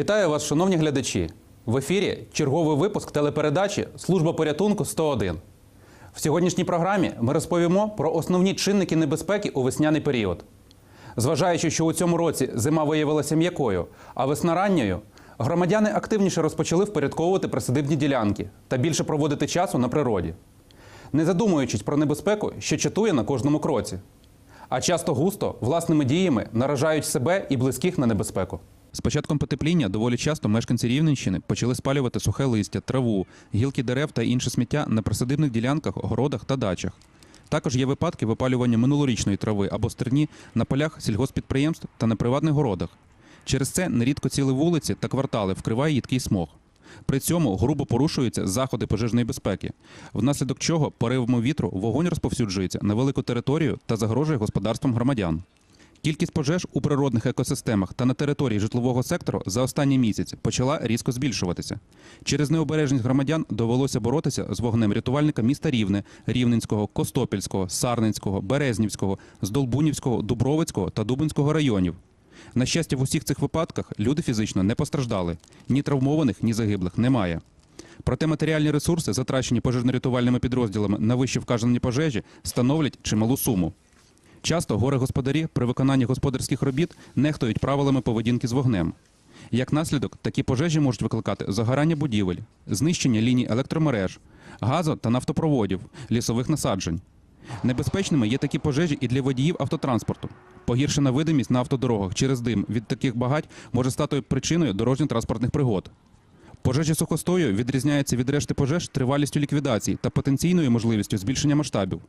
Вітаю вас, шановні глядачі. В ефірі черговий випуск телепередачі Служба порятунку 101. В сьогоднішній програмі ми розповімо про основні чинники небезпеки у весняний період. Зважаючи, що у цьому році зима виявилася м'якою, а весна ранньою, громадяни активніше розпочали впорядковувати присадибні ділянки та більше проводити часу на природі, не задумуючись про небезпеку, що чатує на кожному кроці. А часто густо власними діями наражають себе і близьких на небезпеку. З початком потепління доволі часто мешканці Рівненщини почали спалювати сухе листя, траву, гілки дерев та інше сміття на присадибних ділянках, городах та дачах. Також є випадки випалювання минулорічної трави або стерні на полях сільгоспідприємств та на приватних городах. Через це нерідко цілі вулиці та квартали вкриває їдкий смог. При цьому грубо порушуються заходи пожежної безпеки, внаслідок чого поривами вітру вогонь розповсюджується на велику територію та загрожує господарствам громадян. Кількість пожеж у природних екосистемах та на території житлового сектору за останній місяць почала різко збільшуватися. Через необережність громадян довелося боротися з вогнем рятувальника міста Рівне, Рівненського, Костопільського, Сарненського, Березнівського, Здолбунівського, Дубровицького та Дубинського районів. На щастя, в усіх цих випадках люди фізично не постраждали. Ні травмованих, ні загиблих немає. Проте матеріальні ресурси, затрачені пожежно-рятувальними підрозділами на вище вказані пожежі, становлять чималу суму. Часто горе-господарі при виконанні господарських робіт нехтують правилами поведінки з вогнем. Як наслідок, такі пожежі можуть викликати загорання будівель, знищення ліній електромереж, газу та нафтопроводів, лісових насаджень. Небезпечними є такі пожежі і для водіїв автотранспорту. Погіршена видимість на автодорогах через дим від таких багать може стати причиною дорожньо-транспортних пригод. Пожежі сухостою відрізняються від решти пожеж тривалістю ліквідації та потенційною можливістю збільшення масштабів.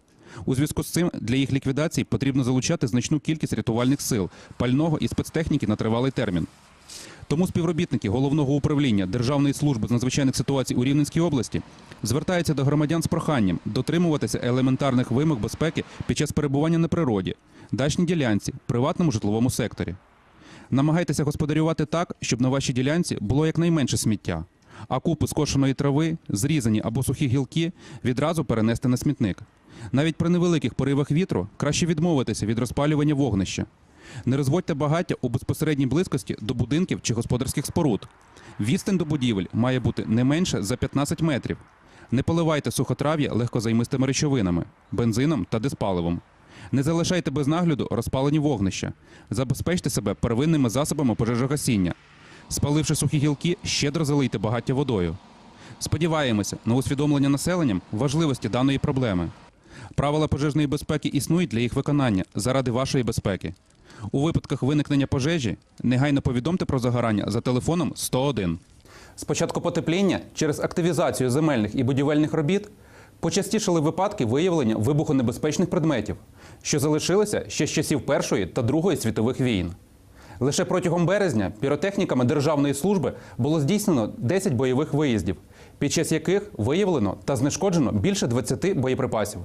У зв'язку з цим для їх ліквідації потрібно залучати значну кількість рятувальних сил, пального і спецтехніки на тривалий термін. Тому співробітники головного управління Державної служби з надзвичайних ситуацій у Рівненській області звертаються до громадян з проханням дотримуватися елементарних вимог безпеки під час перебування на природі, дачній ділянці, приватному житловому секторі. Намагайтеся господарювати так, щоб на вашій ділянці було якнайменше сміття, а купи скошеної трави, зрізані або сухі гілки відразу перенести на смітник. Навіть при невеликих поривах вітру краще відмовитися від розпалювання вогнища. Не розводьте багаття у безпосередній близькості до будинків чи господарських споруд. Відстань до будівель має бути не менше за 15 метрів. Не поливайте сухотрав'я легкозаймистими речовинами, бензином та диспаливом. Не залишайте без нагляду розпалені вогнища. Забезпечте себе первинними засобами пожежогасіння. Спаливши сухі гілки, щедро залийте багаття водою. Сподіваємося на усвідомлення населенням важливості даної проблеми. Правила пожежної безпеки існують для їх виконання заради вашої безпеки. У випадках виникнення пожежі негайно повідомте про загорання за телефоном 101. З початку потепління через активізацію земельних і будівельних робіт почастішали випадки виявлення вибухонебезпечних предметів, що залишилися ще з часів Першої та Другої світових війн. Лише протягом березня піротехніками Державної служби було здійснено 10 бойових виїздів, під час яких виявлено та знешкоджено більше 20 боєприпасів.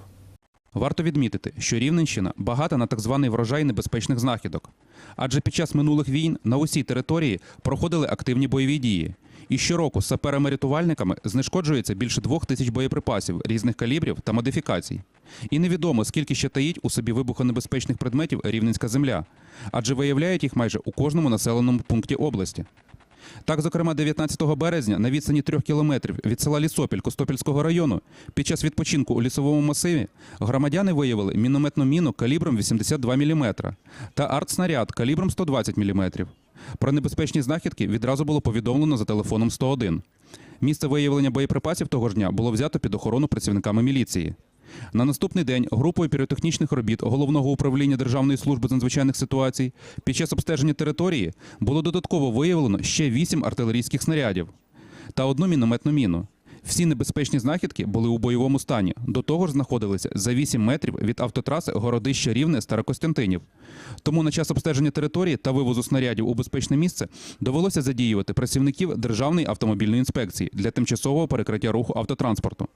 Варто відмітити, що Рівненщина багата на так званий врожай небезпечних знахідок. Адже під час минулих війн на усій території проходили активні бойові дії. І щороку саперами-рятувальниками знешкоджується більше двох тисяч боєприпасів різних калібрів та модифікацій. І невідомо, скільки ще таїть у собі вибухонебезпечних предметів рівненська земля, адже виявляють їх майже у кожному населеному пункті області. Так, зокрема, 19 березня на відстані трьох кілометрів від села Лісопіль Костопільського району під час відпочинку у лісовому масиві громадяни виявили мінометну міну калібром 82 мм та артснаряд калібром 120 мм. Про небезпечні знахідки відразу було повідомлено за телефоном 101. Місце виявлення боєприпасів того ж дня було взято під охорону працівниками міліції. На наступний день групою піротехнічних робіт головного управління Державної служби з надзвичайних ситуацій під час обстеження території було додатково виявлено ще вісім артилерійських снарядів та одну мінометну міну. Всі небезпечні знахідки були у бойовому стані. До того ж знаходилися за 8 метрів від автотраси Городище Рівне Старокостянтинів. Тому на час обстеження території та вивозу снарядів у безпечне місце довелося задіювати працівників Державної автомобільної інспекції для тимчасового перекриття руху автотранспорту.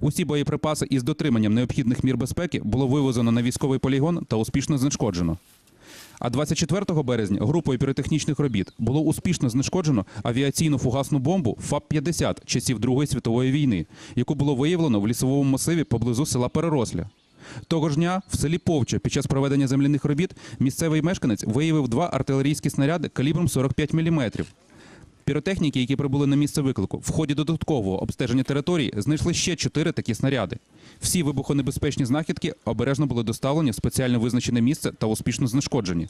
Усі боєприпаси із дотриманням необхідних мір безпеки було вивезено на військовий полігон та успішно знешкоджено. А 24 березня групою піротехнічних робіт було успішно знешкоджено авіаційну фугасну бомбу ФАП-50 часів Другої світової війни, яку було виявлено в лісовому масиві поблизу села Переросля. Того ж дня в селі Повча під час проведення земляних робіт місцевий мешканець виявив два артилерійські снаряди калібром 45 мм. Піротехніки, які прибули на місце виклику, в ході додаткового обстеження території знайшли ще чотири такі снаряди. Всі вибухонебезпечні знахідки обережно були доставлені в спеціально визначене місце та успішно знешкоджені.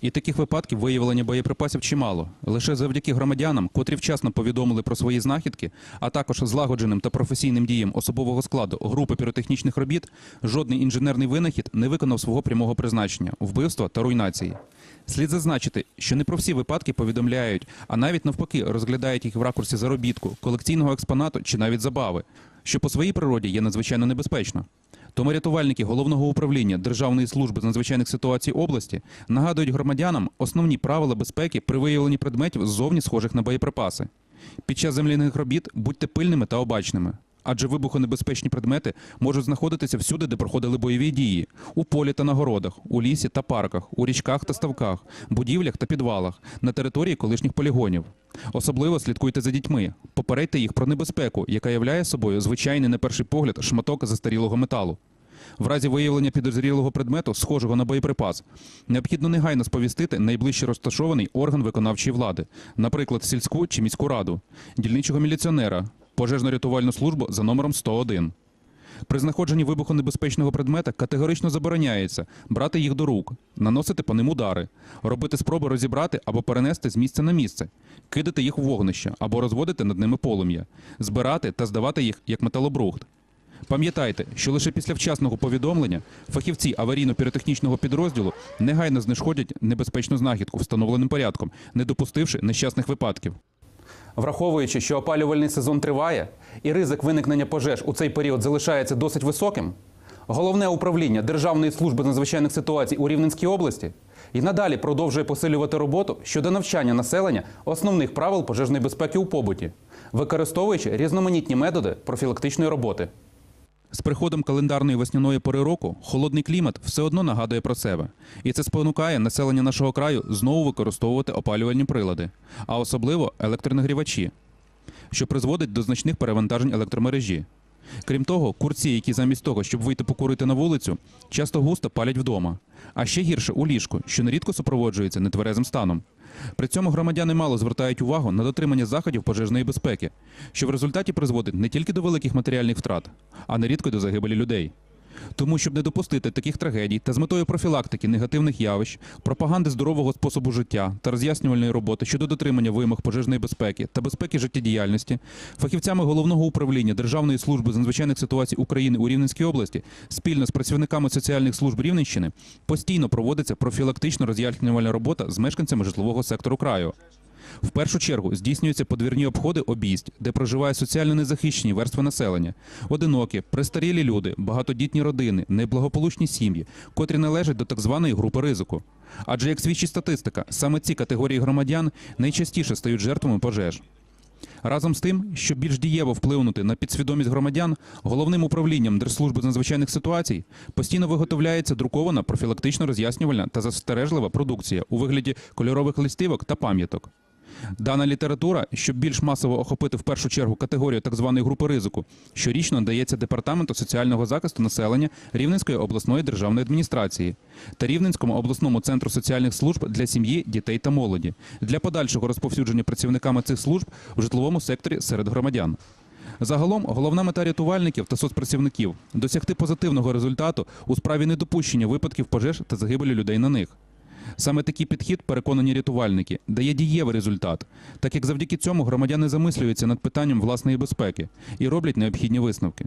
І таких випадків виявлення боєприпасів чимало. Лише завдяки громадянам, котрі вчасно повідомили про свої знахідки, а також злагодженим та професійним діям особового складу групи піротехнічних робіт, жодний інженерний винахід не виконав свого прямого призначення вбивства та руйнації. Слід зазначити, що не про всі випадки повідомляють, а навіть навпаки розглядають їх в ракурсі заробітку, колекційного експонату чи навіть забави, що по своїй природі є надзвичайно небезпечно. Тому рятувальники головного управління Державної служби з надзвичайних ситуацій області нагадують громадянам основні правила безпеки при виявленні предметів ззовні схожих на боєприпаси. Під час земляних робіт будьте пильними та обачними. Адже вибухонебезпечні предмети можуть знаходитися всюди, де проходили бойові дії: у полі та на городах, у лісі та парках, у річках та ставках, будівлях та підвалах, на території колишніх полігонів. Особливо слідкуйте за дітьми, попередьте їх про небезпеку, яка являє собою звичайний на перший погляд шматок застарілого металу. В разі виявлення підозрілого предмету, схожого на боєприпас, необхідно негайно сповістити найближче розташований орган виконавчої влади, наприклад, сільську чи міську раду, дільничого міліціонера, пожежно-рятувальну службу за номером 101. При знаходженні вибухонебезпечного предмета категорично забороняється брати їх до рук, наносити по ним удари, робити спроби розібрати або перенести з місця на місце, кидати їх у вогнище або розводити над ними полум'я, збирати та здавати їх як металобрухт. Пам'ятайте, що лише після вчасного повідомлення фахівці аварійно-піротехнічного підрозділу негайно знешкодять небезпечну знахідку встановленим порядком, не допустивши нещасних випадків. Враховуючи, що опалювальний сезон триває і ризик виникнення пожеж у цей період залишається досить високим, головне управління Державної служби надзвичайних ситуацій у Рівненській області і надалі продовжує посилювати роботу щодо навчання населення основних правил пожежної безпеки у побуті, використовуючи різноманітні методи профілактичної роботи. З приходом календарної весняної пори року холодний клімат все одно нагадує про себе, і це спонукає населення нашого краю знову використовувати опалювальні прилади, а особливо електронагрівачі, що призводить до значних перевантажень електромережі. Крім того, курці, які замість того, щоб вийти покурити на вулицю, часто густо палять вдома, а ще гірше у ліжку, що нерідко супроводжується нетверезим станом. При цьому громадяни мало звертають увагу на дотримання заходів пожежної безпеки, що в результаті призводить не тільки до великих матеріальних втрат, а нерідко до загибелі людей. Тому, щоб не допустити таких трагедій та з метою профілактики негативних явищ, пропаганди здорового способу життя та роз'яснювальної роботи щодо дотримання вимог пожежної безпеки та безпеки життєдіяльності, фахівцями головного управління Державної служби з надзвичайних ситуацій України у Рівненській області спільно з працівниками соціальних служб Рівненщини постійно проводиться профілактично роз'яснювальна робота з мешканцями житлового сектору краю. В першу чергу здійснюються подвірні обходи обійсть, де проживають соціально незахищені верстви населення, одинокі, престарілі люди, багатодітні родини, неблагополучні сім'ї, котрі належать до так званої групи ризику. Адже як свідчить статистика, саме ці категорії громадян найчастіше стають жертвами пожеж. Разом з тим, щоб більш дієво впливнути на підсвідомість громадян, головним управлінням Держслужби з надзвичайних ситуацій постійно виготовляється друкована профілактично роз'яснювальна та застережлива продукція у вигляді кольорових листівок та пам'яток. Дана література, щоб більш масово охопити в першу чергу категорію так званої групи ризику, щорічно надається Департаменту соціального захисту населення Рівненської обласної державної адміністрації та Рівненському обласному центру соціальних служб для сім'ї, дітей та молоді для подальшого розповсюдження працівниками цих служб в житловому секторі серед громадян. Загалом головна мета рятувальників та соцпрацівників досягти позитивного результату у справі недопущення випадків пожеж та загибелі людей на них. Саме такий підхід, переконані рятувальники, дає дієвий результат, так як завдяки цьому громадяни замислюються над питанням власної безпеки і роблять необхідні висновки.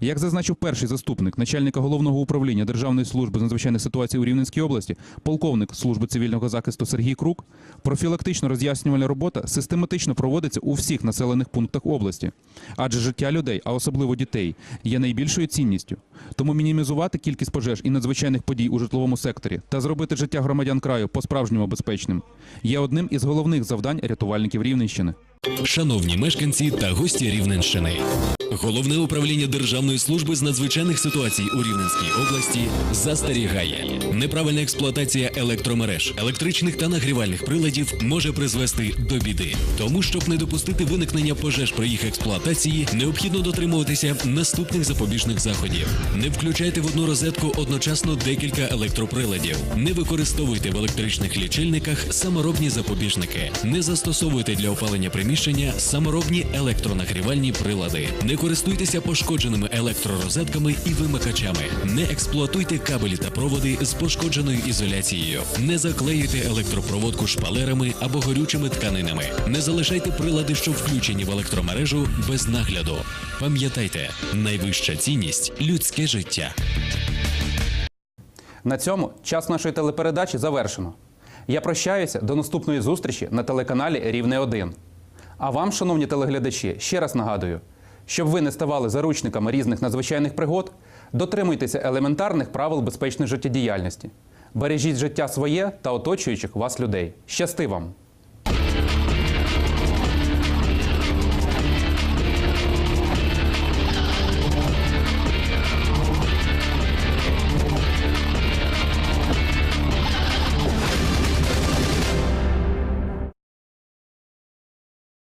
Як зазначив перший заступник начальника головного управління Державної служби з надзвичайних ситуацій у Рівненській області, полковник служби цивільного захисту Сергій Крук, профілактично роз'яснювальна робота систематично проводиться у всіх населених пунктах області, адже життя людей, а особливо дітей, є найбільшою цінністю. Тому мінімізувати кількість пожеж і надзвичайних подій у житловому секторі та зробити життя громадян краю по-справжньому безпечним є одним із головних завдань рятувальників Рівненщини. Шановні мешканці та гості Рівненщини, Головне управління Державної служби з надзвичайних ситуацій у Рівненській області застерігає. Неправильна експлуатація електромереж, електричних та нагрівальних приладів може призвести до біди. Тому, щоб не допустити виникнення пожеж при їх експлуатації, необхідно дотримуватися наступних запобіжних заходів. Не включайте в одну розетку одночасно декілька електроприладів. Не використовуйте в електричних лічильниках саморобні запобіжники. Не застосовуйте для опалення приміщення саморобні електронагрівальні прилади. Не користуйтеся пошкодженими електророзетками і вимикачами. Не експлуатуйте кабелі та проводи з пошкодженою ізоляцією. Не заклеюйте електропроводку шпалерами або горючими тканинами. Не залишайте прилади, що включені в електромережу, без нагляду. Пам'ятайте, найвища цінність людське життя. На цьому час нашої телепередачі завершено. Я прощаюся до наступної зустрічі на телеканалі Рівне 1. А вам, шановні телеглядачі, ще раз нагадую, щоб ви не ставали заручниками різних надзвичайних пригод, дотримуйтеся елементарних правил безпечної життєдіяльності. Бережіть життя своє та оточуючих вас людей. Щасти вам!